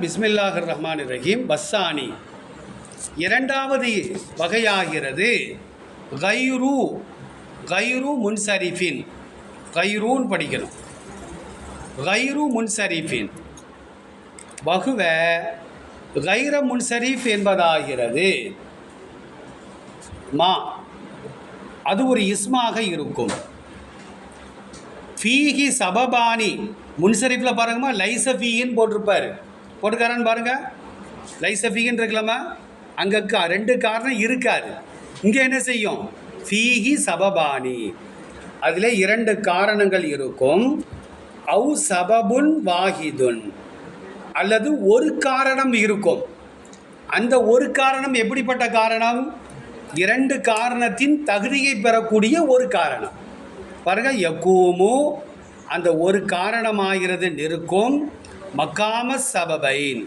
பிஸ்மில்லாஹ் ரஹ்மான் ரஹீம் பஸ்ஸானி. இரண்டாவது வகையாகிறது கைரு கைரு முன்சரிஃபின். கைரூன் படிக்கணும். கைரு முன்சரிஃபின். வகுவ கைர முன்சரீஃப் என்பதாகிறது. மா. அது ஒரு இஸ்மாக இருக்கும். ஃபீஹி சபபானி. முன்சரிஃபில் பாருங்கம்மா லைச ஃபீஹின்னு போட்டிருப்பாரு. போட்டுக்காரான்னு பாருங்க. லைச இருக்கலாமா அங்கே கா ரெண்டு காரணம் இருக்காது. இங்கே என்ன செய்யும்? ஃபீஹி சபபானி அதில் இரண்டு காரணங்கள் இருக்கும். அவு சபபுன் வாஹிதுன் அல்லது ஒரு காரணம் இருக்கும். அந்த ஒரு காரணம் எப்படிப்பட்ட காரணம்? இரண்டு காரணத்தின் தகுதியை பெறக்கூடிய ஒரு காரணம். பாருங்க எக்கூமு அந்த ஒரு காரணமாகிறது நிற்கும். மக்காம சபபைன்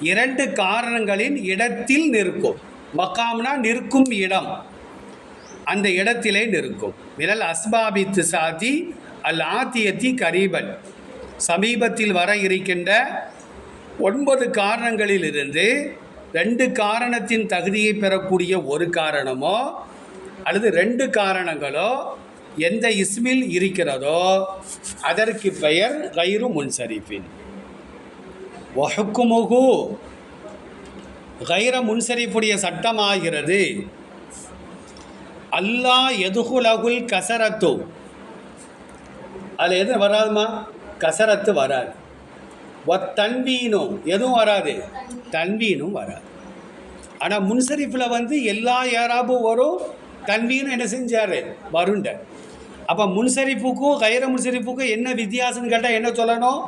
இரண்டு காரணங்களின் இடத்தில் நிற்கும். மக்காம்னா நிற்கும் இடம். அந்த இடத்திலே நிற்கும். விரல் அஸ்பாபித்து சாதி அல் ஆத்தியத்தி கரீபன். சமீபத்தில் வர இருக்கின்ற ஒன்பது காரணங்களிலிருந்து ரெண்டு காரணத்தின் தகுதியை பெறக்கூடிய ஒரு காரணமோ அல்லது ரெண்டு காரணங்களோ எந்த இஸ்மில் இருக்கிறதோ அதற்கு பெயர் கயிறு முன்சரிஃபின் ஒஹுக்குமுகு கைர முன்சரிஃபுடைய சட்டமாகிறது. அல்லாஹ் எதுகுலகுல் கசரத்து. அதில் எது வராதுமா? கசரத்து வராது. ஒத் தன்வீனும் எதுவும் வராது. தன்வீனும் வராது. ஆனால் முன்சரிஃபில் வந்து எல்லா ஏராபும் வரும். தன்வீனும் என்ன செஞ்சார்? வருண்ட. அப்போ முன்சரிஃபுக்கும் கைர முன்சரிஃபுக்கும் என்ன வித்தியாசம்னு கேட்டால் என்ன சொல்லணும்?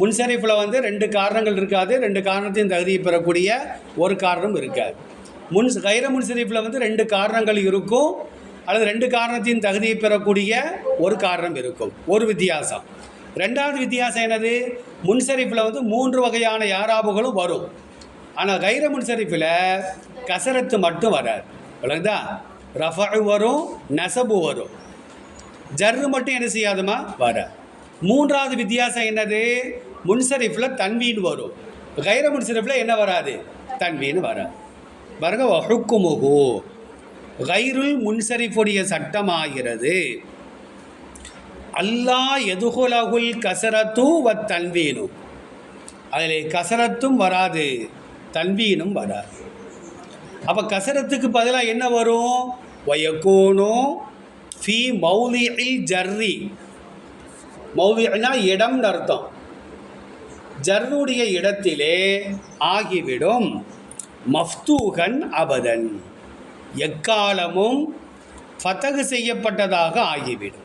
முன்சரிஃபில் வந்து ரெண்டு காரணங்கள் இருக்காது. ரெண்டு காரணத்தையும் தகுதியை பெறக்கூடிய ஒரு காரணம் இருக்காது. முன் கைர முன்சரிஃபில் வந்து ரெண்டு காரணங்கள் இருக்கும். அல்லது ரெண்டு காரணத்தையும் தகுதியை பெறக்கூடிய ஒரு காரணம் இருக்கும். ஒரு வித்தியாசம். ரெண்டாவது வித்தியாசம் என்னது? முன்சரிஃபில் வந்து மூன்று வகையான யாராபுகளும் வரும். ஆனால் கைர முன்சரிஃபில் கசரத்து மட்டும் வராது. விளங்குதா ரஃபு வரும் நெசபு வரும். ஜர்ரு மட்டும் என்ன செய்யாதுமா? வர. மூன்றாவது வித்தியாசம் என்னது? முன்சரிஃபில் தன்வீன் வரும். கைர முன்சரிஃபில் என்ன வராது? தன்வீன் வராது பாருங்க ஹுக்குமுகு கைருல் முன்சரிஃபுடைய சட்டமாகிறது. அல்லாஹ் எதுகுலகுல் கசரத்து வ தன்வீனும் அதில் கசரத்தும் வராது தன்வீனும் வராது. அப்போ கசரத்துக்கு பதிலாக என்ன வரும்? வயக்கோனும் ஃபி மௌலிஇல் ஜர்ரி மௌலினா இடம்னு அர்த்தம் ஜர்ருடைய இடத்திலே ஆகிவிடும் மஃப்தூகன் அபதன் எக்காலமும் ஃபத்தகு செய்யப்பட்டதாக ஆகிவிடும்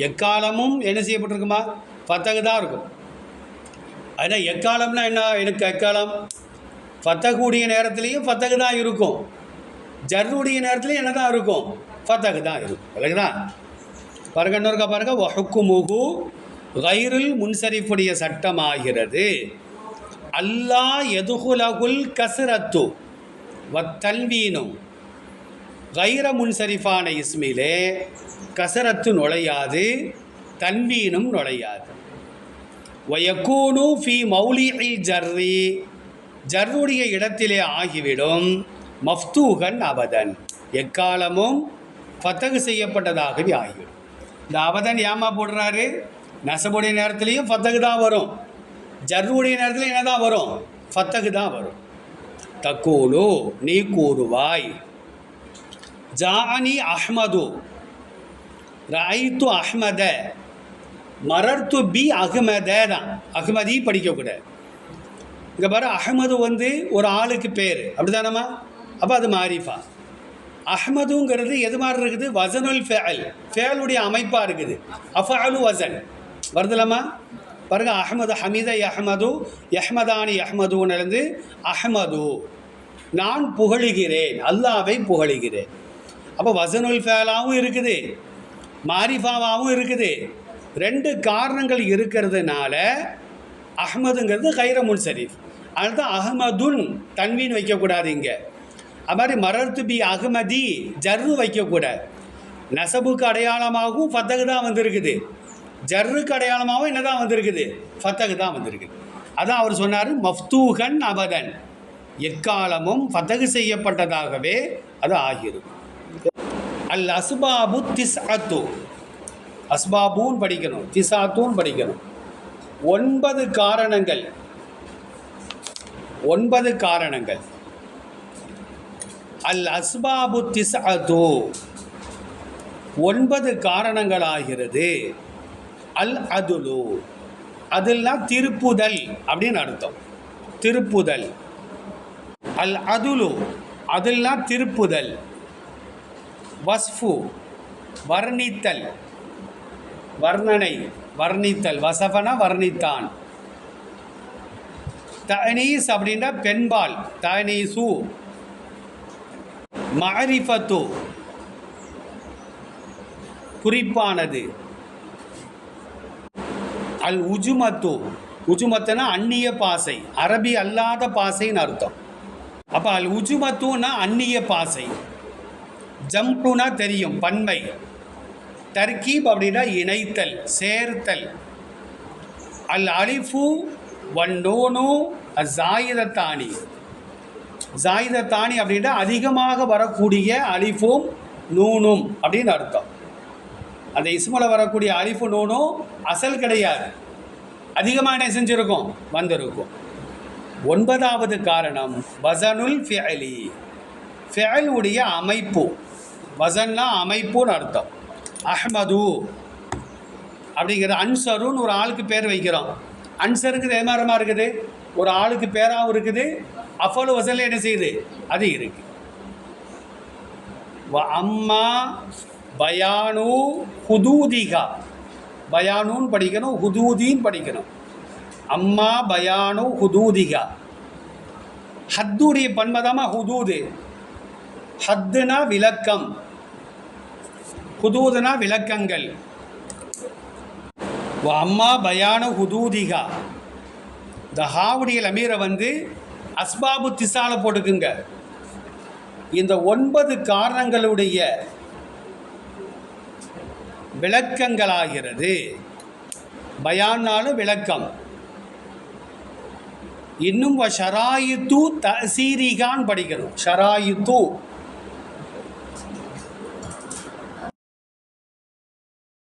எக்காலமும் என்ன செய்யப்பட்டிருக்குமா ஃபத்தகு தான் இருக்கும் அதனால் எக்காலம்னா என்ன எனக்கு எக்காலம் ஃபத்தகுடைய நேரத்துலேயும் ஃபத்தகு தான் இருக்கும் ஜர்ருடைய நேரத்துலையும் என்ன தான் இருக்கும் ஃபத்தகு தான் இருக்கும் இல்லைங்களா பாருங்க இன்னொருக்கா பாருங்க. வஹுக்குமுகு கயிறில் முன்சரிஃபுடைய சட்டமாகிறது. அல்லா எதுகுலகுல் கசரத்து வத்தல்வீனும் கைர முன்சரிஃபான இஸ்மிலே கசரத்து நுழையாது தன்வீனும் நுழையாது. வயக்கூனு ஃபி மௌலிஇ ஜர்ரி. ஜர்ருடைய இடத்திலே ஆகிவிடும். மஃப்தூகன் அவதன். எக்காலமும் ஃபத்தகு செய்யப்பட்டதாகவே ஆகிவிடும் இந்த அவதன் ஏமா போடுறாரு? நெசவுடைய நேரத்துலையும் ஃபத்தகு தான் வரும். ஜர்ருடைய நேரத்தில் என்ன தான் வரும்? ஃபத்தகு தான் வரும். தக்கோலோ நீ கூறுவாய். ஜானி அஹ்மது. ரைத்து அஹ்மத. மரர்த்து பி அஹ்மத தான் அஹ்மதி படிக்கக்கூடாது இங்கே பாரு அஹ்மது வந்து ஒரு ஆளுக்கு பேர். அப்படிதானம்மா? அப்போ அது மாரிஃபா. அஹ்மதுங்கிறது எது மாதிரி இருக்குது? வசனுல் ஃபேல். ஃபேலுடைய அமைப்பாக இருக்குது. அஃபாலு வசன். வருதுலம்மா? பாருங்க அஹமது ஹமீத அஹ்மது யஹ்மதானி அஹ்மதுன்னு அஹமது நான் புகழுகிறேன். அல்லாவை புகழுகிறேன். அப்போ வசனுல் ஃபேலாவும் இருக்குது. மாரிஃபாவாகவும் இருக்குது. ரெண்டு காரணங்கள் இருக்கிறதுனால அஹ்மதுங்கிறது கைரமுன் முன்சரீஃப். அதனால தான் அஹ்மதுன் தன்வீன் வைக்கக்கூடாது இங்கே. அது மாதிரி மரர்த்து பி அகமதி ஜர்ரு வைக்கக்கூடாது நெசபுக்கு அடையாளமாகவும் ஃபத்தகு தான் வந்திருக்குது. ஜர்ருக்கு அடையாளமாகவும் என்ன தான் வந்திருக்குது? ஃபத்தகு தான் வந்திருக்குது. அதான் அவர் சொன்னார் மஃப்தூகன் அபதன். எக்காலமும் ஃபதகு செய்யப்பட்டதாகவே அது ஆகியிருக்கும் அல் அஸ்பாபு திஸ் அத்து அஸ்பாபூன் படிக்கணும் திசாத்தூன் படிக்கணும். ஒன்பது காரணங்கள். ஒன்பது காரணங்கள். அல் அஸ்பாபு திஸ் ஒன்பது காரணங்களாகிறது. அல் அதுலு அதுல்னா திருப்புதல் அப்படின்னு அர்த்தம். திருப்புதல். அல் அதுலு அதுல்னா திருப்புதல். வஸ்ஃபு. வர்ணித்தல். வர்ணனை. வர்ணித்தல். வசபன வர்ணித்தான். தனீஸ் அப்படின்னா பெண்பால். தனீசு மகரிஃபத்து குறிப்பானது. அல் உஜுமத்து. உஜுமத்துனா அந்நிய பாசை. அரபி அல்லாத பாசைன்னு அர்த்தம். அப்போ அல் உஜுமத்துனா அந்நிய பாசை. ஜம்புனா தெரியும் பன்மை. தர்கீப் அப்படின்னா இணைத்தல் சேர்த்தல். அல் அலிஃபு ஒன் நோனு ஜாயுதத்தானி. ஜாயிதத்தானி அப்படின்னா அதிகமாக வரக்கூடிய அலிஃபும் நூனும் அப்படின்னு அர்த்தம். அந்த இஸ்மில் வரக்கூடிய அலிஃபு நூனும் அசல் கிடையாது. அதிகமாக என்ன செஞ்சுருக்கும்? வந்திருக்கும். ஒன்பதாவது காரணம் வசனுல் ஃபியலி ஃபியல் உடைய அமைப்பு. வசன்னா அமைப்புன்னு அர்த்தம். அஹ்மது அப்படிங்கிற அன்சருன்னு ஒரு ஆளுக்கு பேர் வைக்கிறோம். அன்சருக்கு ஏமாறமாக இருக்குது? ஒரு ஆளுக்கு பேராகவும் இருக்குது அஃபலு வசனில் என்ன செய்யுது? அது இருக்கு. அம்மா பயானு ஹுதூதிகா. பயானுன்னு படிக்கணும் ஹுதூதின்னு படிக்கணும். அம்மா பயானு ஹுதூதிகா. ஹத்துடைய பன்மதமா ஹுதூது. ஹத்துனா விளக்கம். ஹுதூதுனா விளக்கங்கள். அம்மா பயான ஹுதூதிகா. இந்த ஹாவுடைய அமீரை வந்து அஸ்பாபு திசால போட்டுக்குங்க. இந்த ஒன்பது காரணங்களுடைய விளக்கங்களாகிறது. பயான்னாலும் விளக்கம். இன்னும் வ தூ தசீரிகான் படிக்கணும். ஷராயித்து